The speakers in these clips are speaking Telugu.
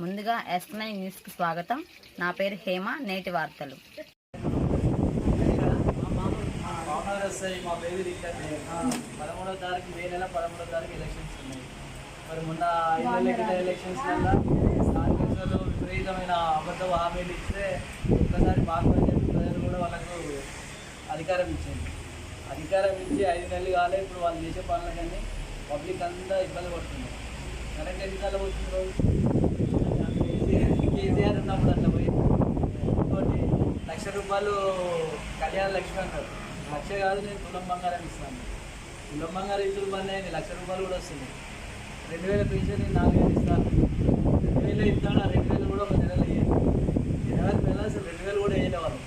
ముందుగా ఎస్ నైన్ న్యూస్కి స్వాగతం. నా పేరు హేమ నేటి వార్తలు. పదమూడో తారీఖు మే నెల పదమూడో తారీఖు ఎలక్షన్స్ ఉన్నాయి. మరి మొన్న ఎలక్షన్స్ వల్ల కాంగ్రెస్ వాళ్ళు విపరీతమైన అబద్ధ హామీలు ఇస్తే ఒక్కసారి మార్పు చెప్పి ప్రజలు కూడా వాళ్ళకు అధికారం ఇచ్చింది అధికారం ఇచ్చి ఐదు నెలలు కాలే ఇప్పుడు వాళ్ళు చేసే పనులకన్నీ పబ్లిక్ అంతా ఇబ్బంది పడుతున్నారు. కరెంట్ ఎన్ని నెలలు కేసీఆర్ ఉన్నప్పుడు అట్లా పోయి. ఇంకోటి లక్ష రూపాయలు కళ్యాణ లక్ష్మి అన్నారు లక్ష కాదు నేను తులం బంగారం ఇస్తాను. తులం బంగారం ఇచ్చిన పని లక్ష రూపాయలు కూడా వస్తుంది రెండు వేల పెన్షన్ నేను నాలుగు వేలు ఇస్తాను. రెండు వేలు ఇస్తాను ఆ రెండు వేలు కూడా ఒక నెలలు అయ్యాయి జనవరి నెల అసలు రెండు వేలు కూడా వేయలే వాళ్ళు.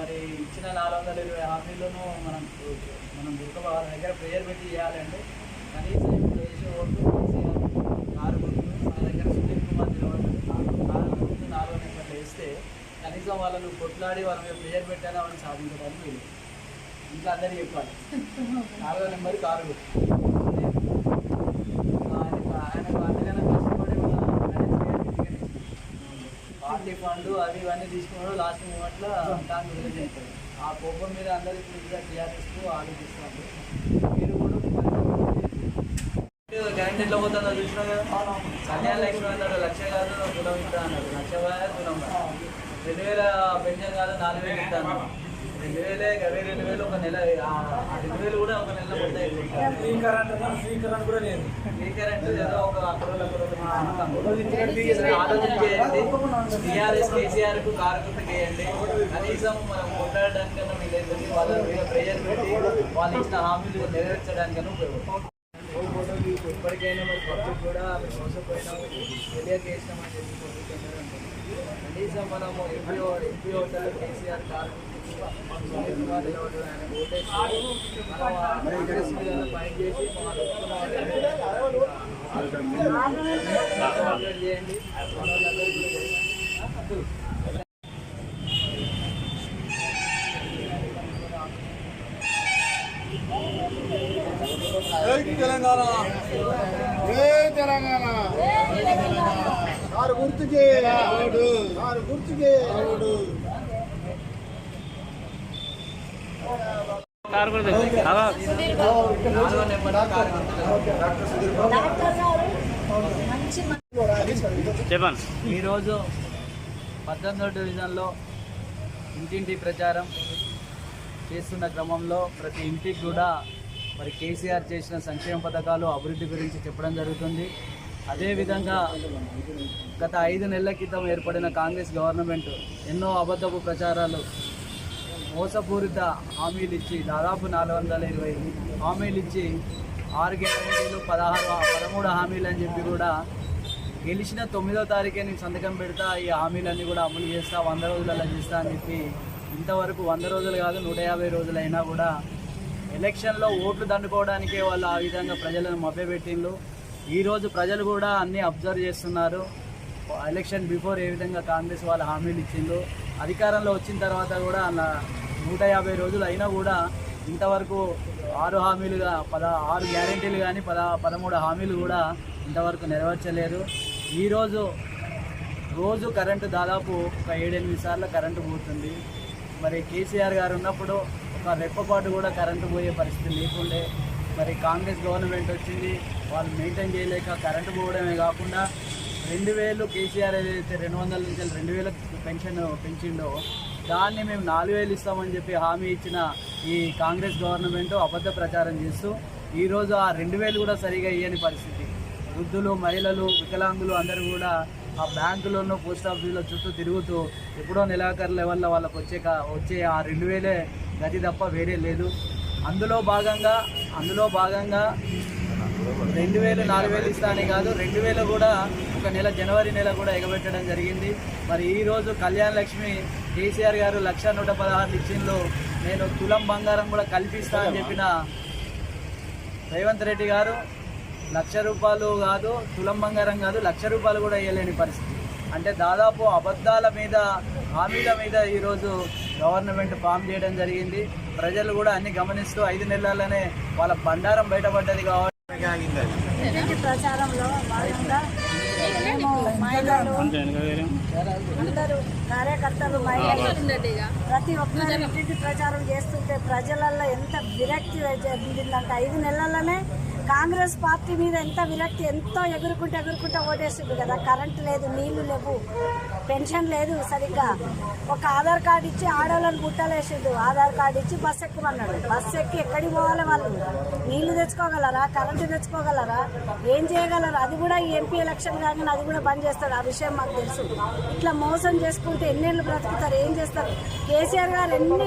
మరి ఇచ్చిన నాలుగు వందల ఇరవై హామీలను మనం మనం దుర్గ వాళ్ళ దగ్గర ప్రేయర్ పెట్టి చేయాలంటే కనీసం కారు గుర్తు దగ్గర సునీల్ కుమార్ కారు నాలుగు నెంబర్లు వేస్తే కనీసం వాళ్ళను కొట్లాడి వాళ్ళ మీద ప్రేయర్ పెట్టాలి వాళ్ళని సాధించడానికి వీలు ఇంకా అందరికీ చెప్పాలి నాలుగో నెంబర్ కారు ఆయన ఆయన కష్టపడి పార్టీ ఫండ్ అవి ఇవన్నీ తీసుకున్నాడు లాస్ట్ మూమెంట్లో దాన్ని విడుదల వదిలేసారు ఆ కోపం మీద అందరికీ ఇప్పుడు ఇంకా టీఆర్ఎస్ ఆలోచిస్తున్నారు మీరు కూడా గ్యారెంటీ ఎట్లా పోతుందో చూసినా కదా? కళ్యాణ లక్ష్మి అన్నాడు లక్ష కాదు తులం ఇస్తా అన్నాడు. లక్ష కాదు కాదు. రెండు వేల పెన్షన్ కాదు నాలుగు వేలు ఇస్తా అన్నాడు. రెండు వేలే గవే రెండు వేలు ఒక నెల రెండు వేలు కూడా ఒక నెల పోతాయి. స్పీకర్ అంటే ఏదో ఒక అక్కడ ఆలోచించేయండి టీఆర్ఎస్ కేసీఆర్కు కారకుంట చేయండి. కనీసం మనం కొట్లాడడానికన్నా వీలైతే వాళ్ళ మీద ప్రేయర్ పెట్టి వాళ్ళు ఇచ్చిన హామీలు నెరవేర్చడానికన్నా ఉపయోగపడుతుంది. ఇప్పటికైనా మరి పబ్లిక్ కూడా మోసపోయినాం తెలియక వేసినామని చెప్పి పబ్లిక్ అందరూ అంటారు. కనీసం మనము MP MP voter KCR car Sunil Kumar నిలబడ్డాడు. ఆయన ఓటేసి మనం ఆ కాంగ్రెస్ మీద ఫైట్ చేసి మన చేయండి మన వాళ్ళందరికీ కూడా చేయండి. తెలంగాణ తెలంగాణ. చెప్పండి. ఈరోజు పద్దెనిమిదో డివిజన్లో ఇంటింటి ప్రచారం చేస్తున్న క్రమంలో ప్రతి ఇంటికి కూడా మరి కేసీఆర్ చేసిన సంక్షేమ పథకాలు అభివృద్ధి గురించి చెప్పడం జరుగుతుంది. అదేవిధంగా గత ఐదు నెలల క్రితం ఏర్పడిన కాంగ్రెస్ గవర్నమెంట్ ఎన్నో అబద్ధపు ప్రచారాలు మోసపూరిత హామీలు ఇచ్చి దాదాపు నాలుగు వందల ఇరవై హామీలు ఇచ్చి ఆరు గ్యారంటీలు పదహారు పదమూడు హామీలు అని చెప్పి కూడా గెలిచిన తొమ్మిదో తారీఖే నేను సంతకం పెడతా ఈ హామీలన్నీ కూడా అమలు చేస్తా వంద రోజులలో చేస్తా అని చెప్పి ఇంతవరకు వంద రోజులు కాదు నూట యాభై రోజులైనా కూడా ఎలక్షన్లో ఓట్లు దండుకోవడానికే వాళ్ళు ఆ విధంగా ప్రజలను మభ్యపెట్టిండ్రు. ఈరోజు ప్రజలు కూడా అన్నీ అబ్జర్వ్ చేస్తున్నారు. ఎలక్షన్ బిఫోర్ ఏ విధంగా కాంగ్రెస్ వాళ్ళు హామీలు ఇచ్చిండ్రు. అధికారంలో వచ్చిన తర్వాత కూడా అలా నూట యాభై రోజులు అయినా కూడా ఇంతవరకు ఆరు హామీలుగా పద ఆరు గ్యారెంటీలు కానీ పద పదమూడు హామీలు కూడా ఇంతవరకు నెరవేర్చలేదు. ఈరోజు రోజు కరెంటు దాదాపు ఒక ఏడెనిమిది సార్లు కరెంటు పోతుంది. మరి కేసీఆర్ గారు ఉన్నప్పుడు రెప్పపాటు కూడా కరెంటు పోయే పరిస్థితి లేకుండే. మరి కాంగ్రెస్ గవర్నమెంట్ వచ్చింది వాళ్ళు మెయింటైన్ చేయలేక కరెంటు పోవడమే కాకుండా రెండు వేలు కేసీఆర్ ఏదైతే రెండు వందల నుంచి రెండు వేలకు పెన్షన్ పెంచిండో దాన్ని మేము నాలుగు వేలు ఇస్తామని చెప్పి హామీ ఇచ్చిన ఈ కాంగ్రెస్ గవర్నమెంట్ అబద్ధ ప్రచారం చేస్తూ ఈరోజు ఆ రెండు వేలు కూడా సరిగా ఇయ్యని పరిస్థితి. వృద్ధులు మహిళలు వికలాంగులు అందరూ కూడా ఆ బ్యాంకులోనూ పోస్ట్ ఆఫీసులో చుట్టూ తిరుగుతూ ఎప్పుడో నెలాఖరు లెవెల్లో వాళ్ళకు వచ్చే వచ్చే ఆ రెండు వేలే గతి తప్ప వేరే లేదు. అందులో భాగంగా అందులో భాగంగా రెండు వేలు నాలుగు వేలు ఇస్తానే కాదు రెండు వేలు కూడా ఒక నెల జనవరి నెల కూడా ఎగబెట్టడం జరిగింది. మరి ఈరోజు కళ్యాణ లక్ష్మి కేసీఆర్ గారు లక్ష నూట పదహారు ఇచ్చిండ్రు నేను తులం బంగారం కూడా కల్పిస్తా అని చెప్పిన రేవంత్ రెడ్డి గారు లక్ష రూపాయలు కాదు తులం బంగారం కాదు లక్ష రూపాయలు కూడా ఇవ్వలేని పరిస్థితి. అంటే దాదాపు అబద్ధాల మీద హామీల మీద ఈరోజు గవర్నమెంట్ ఫామ్ చేయడం జరిగింది. ప్రజలు కూడా అన్ని గమనిస్తూ ఐదు నెలలనే వాళ్ళ బండారం బయటపడ్డది కాబట్టి. ప్రచారంలో భాగంగా మేము మహిళలు అందరూ కార్యకర్తలు మహిళలు ప్రతి ఒక్కరు ఇంటింటి ప్రచారం చేస్తుంటే ప్రజలలో ఎంత విరక్తి చెందిందంటే ఐదు నెలల్లోనే కాంగ్రెస్ పార్టీ మీద ఎంత విరక్తి ఎంతో ఎగురుకుంటూ ఎగురుకుంటూ ఓటేస్తుంది కదా. కరెంటు లేదు నీళ్ళు లేవు పెన్షన్ లేదు సరిగ్గా ఒక ఆధార్ కార్డు ఇచ్చి ఆడవాళ్ళని గుట్టలేసిండు ఆధార్ కార్డు ఇచ్చి బస్ ఎక్కమన్నాడు. బస్ ఎక్కి ఎక్కడికి పోవాలి వాళ్ళు? నీళ్ళు తెచ్చుకోగలరా? కరెంటు తెచ్చుకోగలరా? ఏం చేయగలరా? అది కూడా ఈ ఎంపీ ఎలక్షన్ కాగానే అది కూడా బంద్ చేస్తాడు. ఆ విషయం మాకు తెలుసు. ఇట్లా మోసం చేసుకుంటే ఎన్నేళ్ళు బ్రతుకుతారు ఏం చేస్తారు? కేసీఆర్ గారు ఎన్ని